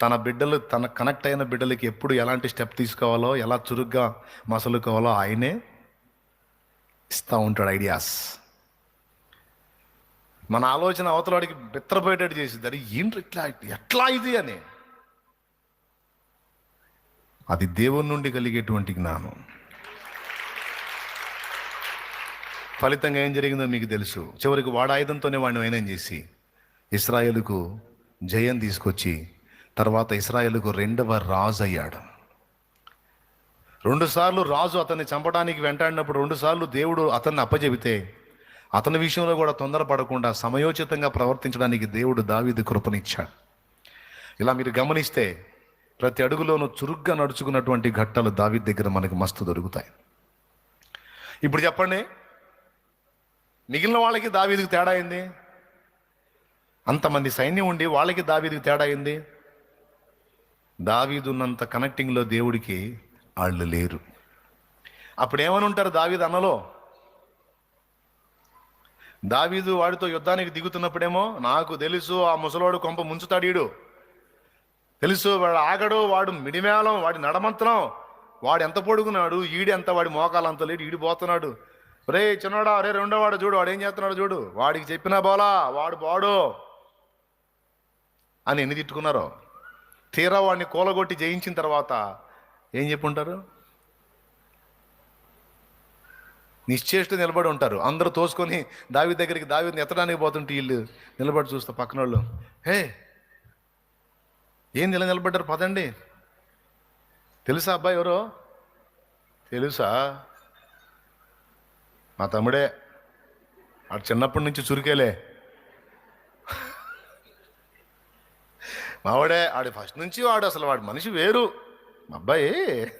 తన బిడ్డలు తన కనెక్ట్ అయిన బిడ్డలకి ఎప్పుడు ఎలాంటి స్టెప్ తీసుకోవాలో ఎలా చురుగ్గా మసలుకోవాలో ఆయనే ఇస్తూ ఉంటాడు ఐడియాస్. మన ఆలోచన అవతలవాడికి బిత్రపోయేటట్టు చేసింది అది ఏంటి ఇట్లా ఎట్లా ఇది అని. అది దేవుని నుండి కలిగేటువంటి జ్ఞానం. ఫలితంగా ఏం జరిగిందో మీకు తెలుసు. చివరికి వాడాయుధంతోనే వాడిని వైనం చేసి ఇస్రాయేలుకు జయం తీసుకొచ్చి తర్వాత ఇస్రాయేలుకు రెండవ రాజు అయ్యాడు రెండుసార్లు రాజు అతన్ని చంపడానికి వెంటాడినప్పుడు రెండుసార్లు దేవుడు అతన్ని అప్పజెబితే అతని విషయంలో కూడా తొందరపడకుండా సమయోచితంగా ప్రవర్తించడానికి దేవుడు దావిది కృపనిచ్చాడు. ఇలా మీరు గమనిస్తే ప్రతి అడుగులోనూ చురుగ్గా నడుచుకున్నటువంటి ఘట్టాలు దావి దగ్గర మనకి మస్తు దొరుకుతాయి. ఇప్పుడు చెప్పండి మిగిలిన వాళ్ళకి దావీదికి తేడా అయింది అంతమంది సైన్యం ఉండి వాళ్ళకి దావీదికి తేడా అయింది దావీదున్నంత కనెక్టింగ్లో దేవుడికి వాళ్ళు లేరు. అప్పుడేమని ఉంటారు దావీదు అన్నలో? దావీదు వాడితో యుద్ధానికి దిగుతున్నప్పుడేమో నాకు తెలుసు ఆ ముసలోడు కొంప ముంచుతాడు తెలుసు వాడు ఆగడు వాడు మిడిమేళం వాడి నడమంతరం వాడు ఎంత పొడుగున్నాడు ఈడి ఎంత వాడి మోకాలు అంత లేడు ఈడి పోతున్నాడు. రే చిన్నవాడా రే రెండో వాడు చూడు వాడు ఏం చేస్తున్నాడు చూడు. వాడికి చెప్పినా బోలా వాడు బాడు అని ఎన్ని తిట్టుకున్నారో? తీరా వాడిని కూలగొట్టి జయించిన తర్వాత ఏం చెప్పుంటారు? నిశ్చేష్ట నిలబడి ఉంటారు. అందరూ తోసుకొని దావి దగ్గరికి దావి ఎత్తడానికి పోతుంటే వీళ్ళు నిలబడి చూస్తే పక్కన వాళ్ళు హే ఏం నిల నిలబడ్డారు? పదండి. తెలుసా అబ్బాయి ఎవరో? తెలుసా? మా తమ్ముడే. వాడు చిన్నప్పటి నుంచి చురికేలే. మావాడే ఆడు ఫస్ట్ నుంచి వాడు అసలు వాడు మనిషి వేరు. మా అబ్బాయి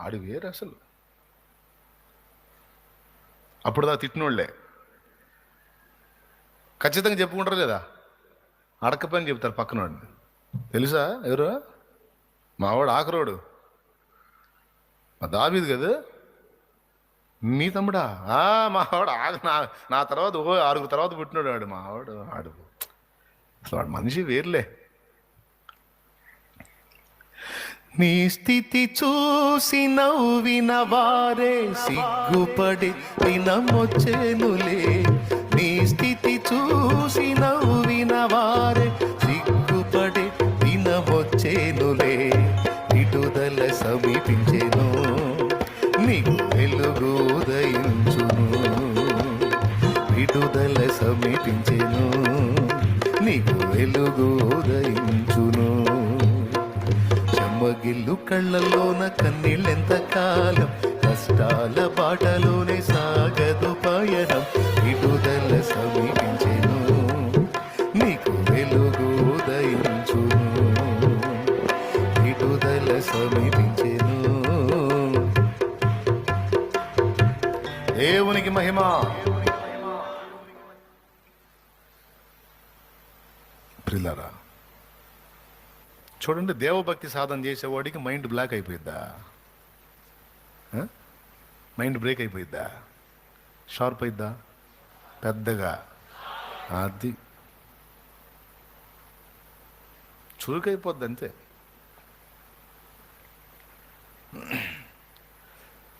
ఆడు వేరు అసలు. అప్పుడు దా తిట్టినోళ్ళే. ఖచ్చితంగా చెప్పుకుంటారు కదా? అడకపోయిన చెప్తారు పక్కన వాడిని తెలుసా ఎవరు? మావాడు ఆఖరోడు. మా దాబీది కదా? మీ తమ్ముడా? మావాడు ఆగ నా నా తర్వాత ఓ ఆరుగురు తర్వాత పుట్టినాడు వాడు మావాడు ఆడు. అసలు వాడు మనిషి వేర్లే. నీ స్థితి చూసి నవ్విన వారే సిగ్గుపడి దినమొచ్చేనులే నీ స్థితి చూసి నవ్విన వారే సిగ్గుపడి దినమొచ్చేనులే విడుదల సమీపించెను నీకు వెలుగు ఉదయించును. విడుదల సమీపించెను నీకు వెలుగు ఉదయించును. చెమ్మగిల్లు కళ్ళల్లోన కన్నీళ్ళెంత కాలం? కష్టాల బాటలోనే సాగదు పయనం. చూడండి దేవభక్తి సాధన చేసేవాడికి మైండ్ బ్లాక్ అయిపోయిద్దా? మైండ్ బ్రేక్ అయిపోయిద్దా? షార్ప్ అయిద్దా? పెద్దగా. అది. చురుకైపోద్ది అంతే.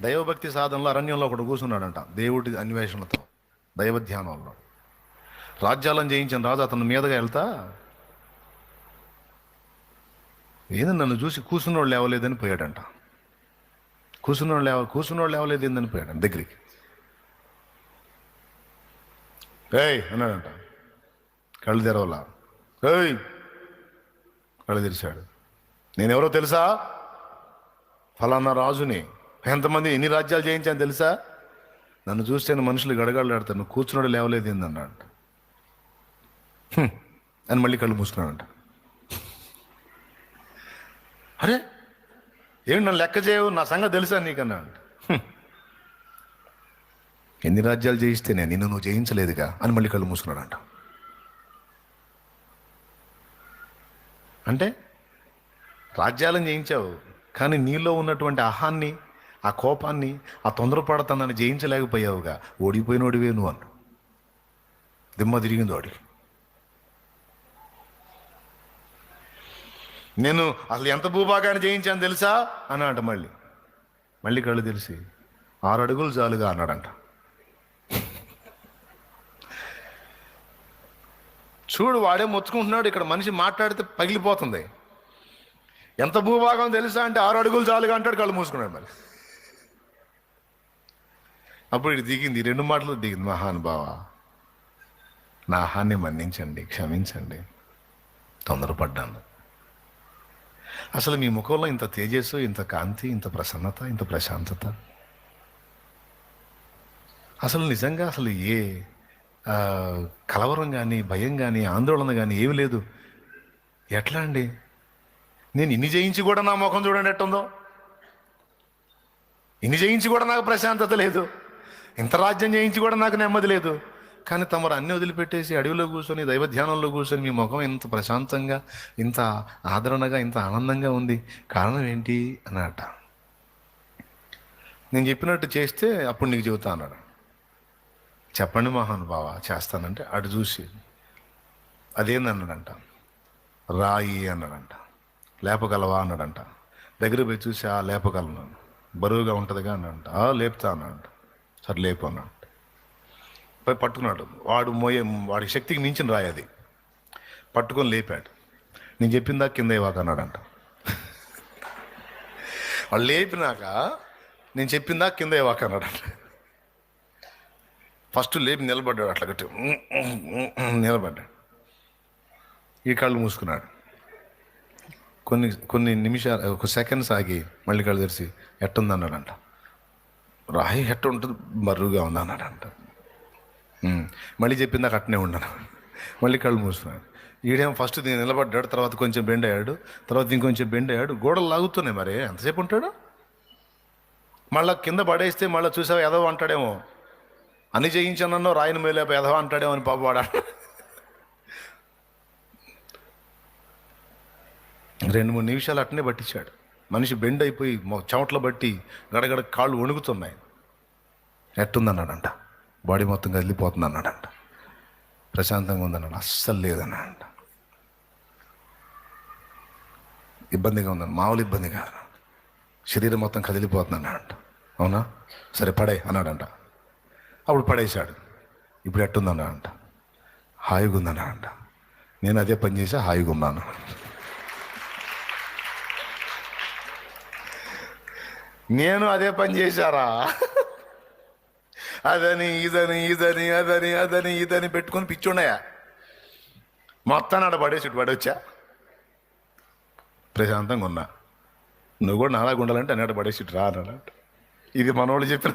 దైవభక్తి సాధనలో అరణ్యంలో ఒకడు కూర్చున్నాడంట దేవుడి అన్వేషణతో దైవ ధ్యానంలో రాజ్యాలను జయించిన రాజు అతని మీదగా వెళ్తా? ఏంది నన్ను చూసి కూర్చున్నోడు లేవలేదని పోయాడంట. కూర్చున్నోడు లేవ కూర్చున్నోడు లేవలేదు ఏందని పోయాడు దగ్గరికి. ఏయ్ అన్నాడంట. కళ్ళు తెరవలా. ఏయ్! కళ్ళు తెరిచాడు. నేనెవరో తెలుసా? ఫలానా రాజుని. ఎంతమంది ఎన్ని రాజ్యాలు చేయించాను తెలుసా? నన్ను చూస్తే మనుషులు గడగడలాడతాను కూర్చున్నాడు లేవలేదు ఏందన్నాడంట అని మళ్ళీ కళ్ళు మూసుకున్నాడంట. అరే ఏమి నన్ను లెక్క చేయవు? నా సంగతి తెలుసా నీకన్నా? ఎన్ని రాజ్యాలు జయిస్తేనే నిన్ను నువ్వు జయించలేదుగా అని మళ్ళీ కళ్ళు మూసుకున్నాడంట. అంటే రాజ్యాలను జయించావు కానీ నీలో ఉన్నటువంటి అహాన్ని ఆ కోపాన్ని ఆ తొందరపడతానని జయించలేకపోయావుగా. ఓడిపోయినోడివే నువ్వు అన్న. దిమ్మ తిరిగింది వాడికి. నేను అసలు ఎంత భూభాగాన్ని జయించాను తెలుసా? అన్నాడు మళ్ళీ. మళ్ళీ కళ్ళు తెలిసి ఆరు అడుగులు చాలుగా అన్నాడంట. చూడు వాడే మొత్తుకుంటున్నాడు ఇక్కడ మనిషి మాట్లాడితే పగిలిపోతుంది. ఎంత భూభాగం తెలుసా అంటే ఆరు అడుగులు చాలుగా అంటాడు కళ్ళు మూసుకున్నాడు మరి. అప్పుడు ఇది దిగింది ఈ రెండు మాటలు దిగింది మహానుభావ నా హాన్ని మన్నించండి క్షమించండి తొందరపడ్డాను. అసలు మీ ముఖంలో ఇంత తేజస్సు ఇంత కాంతి ఇంత ప్రసన్నత ఇంత ప్రశాంతత? అసలు నిజంగా అసలు ఏ కలవరం కానీ భయం కానీ ఆందోళన కానీ ఏమి లేదు. ఎట్లా అండి? నేను ఇన్ని జయించి కూడా నా ముఖం చూడండి ఎట్టుందో. ఇన్ని జయించి కూడా నాకు ప్రశాంతత లేదు. ఇంత రాజ్యం జయించి కూడా నాకు నెమ్మది లేదు. కానీ తమరు అన్ని వదిలిపెట్టేసి అడవిలో కూర్చొని దైవ ధ్యానంలో కూర్చొని మీ ముఖం ఇంత ప్రశాంతంగా ఇంత ఆదరణగా ఇంత ఆనందంగా ఉంది. కారణం ఏంటి? అన్నట నేను చెప్పినట్టు చేస్తే అప్పుడు నీకు చెబుతా అన్నాడు. చెప్పండి మహానుభావ చేస్తానంటే అటు చూసి. అదేందన్నాడంట రాయి అన్నాడంట. లేపగలవా అన్నాడంట. దగ్గర పోయి చూసి ఆ లేపగలను. బరువుగా ఉంటుందిగా అన్నాడంట. "ఆ, లేపుతా అన్నాడంట. సరే లేపు అన్నాడు. పోయి పట్టుకున్నాడు. వాడు మోయే వాడి శక్తికి మించిన రాయి అది. పట్టుకొని లేపాడు. నేను చెప్పిందా కింద ఇవ్వక అన్నాడంట. వాళ్ళు లేపినాక నేను చెప్పిందా కింద ఇవ్వక అన్నాడంట. ఫస్ట్ లేపి నిలబడ్డాడు అట్లా గట్టి నిలబడ్డాడు. ఈ కళ్ళు మూసుకున్నాడు. కొన్ని కొన్ని నిమిషాలు ఒక సెకండ్స్ ఆగి మళ్ళీ కళ్ళు తెరిచి ఎట్టుందన్నాడంట. రాయి ఎట్ట ఉంటుంది బరువుగా ఉంది మళ్ళీ ఉమ్, మళ్ళీ చెప్పిందాక అట్నే ఉన్నాను మళ్ళీ కళ్ళు మూసుకున్నాను. ఈడేమో ఫస్ట్ నేను నిలబడ్డాడు తర్వాత కొంచెం బెండ్ అయ్యాడు తర్వాత ఇంకొంచెం బెండ్ అయ్యాడు గోడలు లాగుతున్నాయి మరి. ఎంతసేపు ఉంటాడు? మళ్ళా కింద పడేస్తే మళ్ళీ చూసావా ఎదవ అంటాడేమో. అని చేయించానన్నో రాయిని మేలే ఎదవ అంటాడేమో అని పాపవాడా రెండు మూడు నిమిషాలు అట్నే పట్టించాడు. మనిషి బెండ్ అయిపోయి మొ- చెమటలు బట్టి గడగడ కాళ్ళు వణుకుతున్నాయి. ఎట్టుందన్నాడంట? బాడీ మొత్తం కదిలిపోతుంది అన్నాడంట ప్రశాంతంగా ఉందన్నాడు. అస్సలు లేదన్నాడంట. ఇబ్బందిగా ఉందని మామూలు ఇబ్బంది కాదు. శరీరం మొత్తం కదిలిపోతుంది అన్నాడంట అవునా? సరే పడే అన్నాడంట. అప్పుడు పడేశాడు. ఇప్పుడు ఎట్టుందన్నాడంట. హాయిగా ఉందన్నాడంట. నేను అదే పని చేసి హాయిగా ఉన్నాను. నేను అదే పని చేశారా? అదని ఇదని ఇదని అదని అదని ఇదని పెట్టుకొని పిచ్చున్నాయా మొత్తాన్ని ఆడ పడేసి పడవచ్చా ప్రశాంతంగా ఉన్నా. నువ్వు కూడా నాలాగా ఉండాలంటే అన్నాడు పడేసి రా అన్నాడు. ఇది మనోళ్ళు చెప్పిన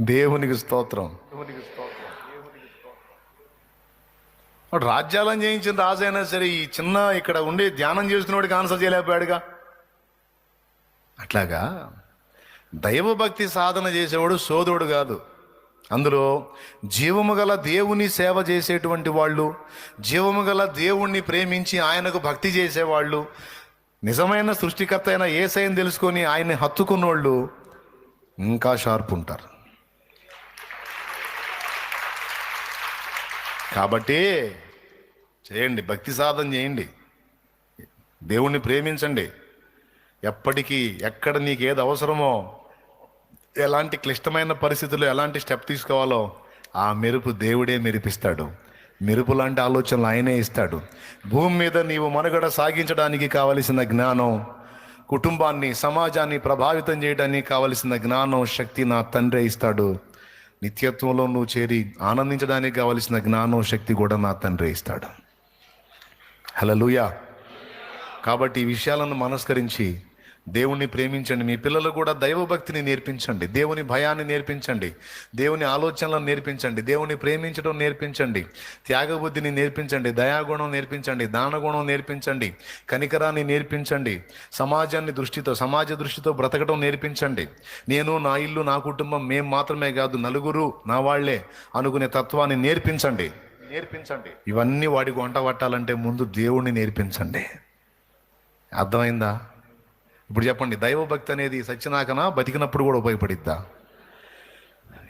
దేవునికి స్తోత్రం. వాడు రాజ్యాలను జయించిన రాజైనా సరే ఈ చిన్న ఇక్కడ ఉండి ధ్యానం చేస్తున్నవాడికి ఆన్సర్ చేయలేకపోయాడుగా. అట్లాగా దైవభక్తి సాధన చేసేవాడు సోదరుడు కాదు. అందులో జీవము గల దేవుని సేవ చేసేటువంటి వాళ్ళు జీవము గల దేవుణ్ణి ప్రేమించి ఆయనకు భక్తి చేసేవాళ్ళు నిజమైన సృష్టికర్త అయిన ఏసైని తెలుసుకొని ఆయన్ని హత్తుకున్నోళ్ళు ఇంకా షార్ప్ ఉంటారు. కాబట్టి చేయండి భక్తి సాధన చేయండి. దేవుణ్ణి ప్రేమించండి. ఎప్పటికీ ఎక్కడ నీకు ఏది అవసరమో ఎలాంటి క్లిష్టమైన పరిస్థితుల్లో ఎలాంటి స్టెప్ తీసుకోవాలో ఆ మెరుపు దేవుడే మెరిపిస్తాడు. మెరుపు లాంటి ఆలోచనలు ఆయనే ఇస్తాడు. భూమి మీద నీవు మనుగడ సాగించడానికి కావలసిన జ్ఞానం కుటుంబాన్ని సమాజాన్ని ప్రభావితం చేయడానికి కావలసిన జ్ఞానం శక్తి నా తండ్రి ఇస్తాడు. నిత్యత్వంలో నువ్వు చేరి ఆనందించడానికి కావలసిన జ్ఞానం శక్తి కూడా నా తండ్రి ఇస్తాడు. హలలుయా కాబట్టి ఈ విషయాలను మనస్కరించి దేవుణ్ణి ప్రేమించండి. మీ పిల్లలు కూడా దైవభక్తిని నేర్పించండి. దేవుని భయాన్ని నేర్పించండి. దేవుని ఆలోచనలను నేర్పించండి. దేవుని ప్రేమించడం నేర్పించండి. త్యాగబుద్ధిని నేర్పించండి. దయాగుణం నేర్పించండి. దానగుణం నేర్పించండి. కనికరాన్ని నేర్పించండి. సమాజాన్ని దృష్టితో సమాజ దృష్టితో బ్రతకడం నేర్పించండి. నేను నా ఇల్లు నా కుటుంబం మేం మాత్రమే కాదు నలుగురు నా వాళ్ళే అనుకునే తత్వాన్ని నేర్పించండి. నేర్పించండి. ఇవన్నీ వాడికి వంట పట్టాలంటే ముందు దేవుణ్ణి నేర్పించండి. అర్థమైందా? ఇప్పుడు చెప్పండి దైవభక్తి అనేది సత్యనాకన బతికినప్పుడు కూడా ఉపయోగపడిద్దా?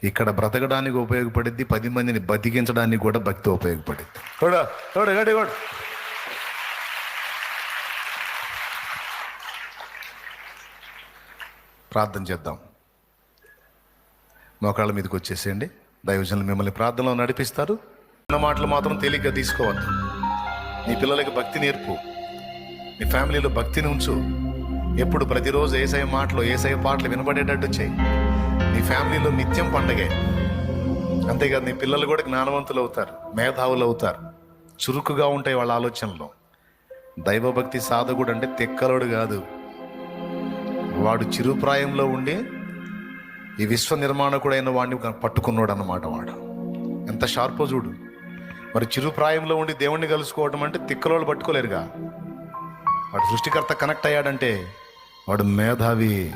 ఇక్కడ బ్రతకడానికి ఉపయోగపడిద్ది పది మందిని బతికించడానికి కూడా భక్తి ఉపయోగపడిద్ది. చూడ చూడ గడి కూడా ప్రార్థన చేద్దాం. మోకాళ్ళ మీదకి వచ్చేసేయండి. దైవజనులు మిమ్మల్ని ప్రార్థనలో నడిపిస్తారు. చిన్న మాటలు మాత్రం తేలిగ్గా తీసుకోవద్దు. నీ పిల్లలకి భక్తి నేర్పు. నీ ఫ్యామిలీలో భక్తిని ఉంచు. ఎప్పుడు ప్రతిరోజు ఏసఐ మాటలు ఏసఐ పాటలు వినబడేటట్టు చేయి. నీ ఫ్యామిలీలో నిత్యం పండగే. అంతేకాదు నీ పిల్లలు కూడా జ్ఞానవంతులు అవుతారు మేధావులు అవుతారు. చురుకుగా ఉంటాయి వాళ్ళ ఆలోచనలో. దైవభక్తి సాధకుడు అంటే తెక్కలోడు కాదు. వాడు చిరుప్రాయంలో ఉండి ఈ విశ్వ నిర్మాణకుడైన వాడిని పట్టుకున్నాడు అన్నమాట వాడు. ఎంత షార్పో చూడు. మరి చిరుప్రాయంలో ఉండి దేవుణ్ణి కలుసుకోవడం అంటే తిక్కలోళ్ళు పట్టుకోలేరుగా. వాడు సృష్టికర్త కనెక్ట్ అయ్యాడంటే వాడు మేధావి.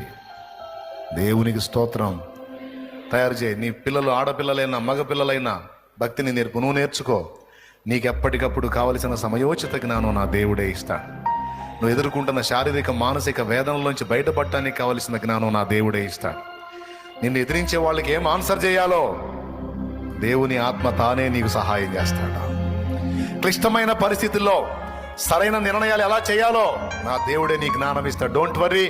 దేవునికి స్తోత్రం. తయారు చేయి. నీ పిల్లలు ఆడపిల్లలైనా మగ పిల్లలైనా భక్తిని నేర్పు. నువ్వు నేర్చుకో. నీకు ఎప్పటికప్పుడు కావలసిన సమయోచిత జ్ఞానం నా దేవుడే ఇస్తాడు నువ్వు ఎదుర్కొంటున్న శారీరక మానసిక వేదనలోంచి బయటపడటానికి కావలసిన జ్ఞానం నా దేవుడే ఇస్తాడు నిన్ను ఎదిరించే వాళ్ళకి ఏం ఆన్సర్ చేయాలో? దేవుని ఆత్మ తానే నీకు సహాయం చేస్తాడు? క్లిష్టమైన పరిస్థితుల్లో సరైన నిర్ణయాలు ఎలా చేయాలో నా దేవుడే నీ జ్ఞానం ఇస్తాడు డోంట్ వర్రీ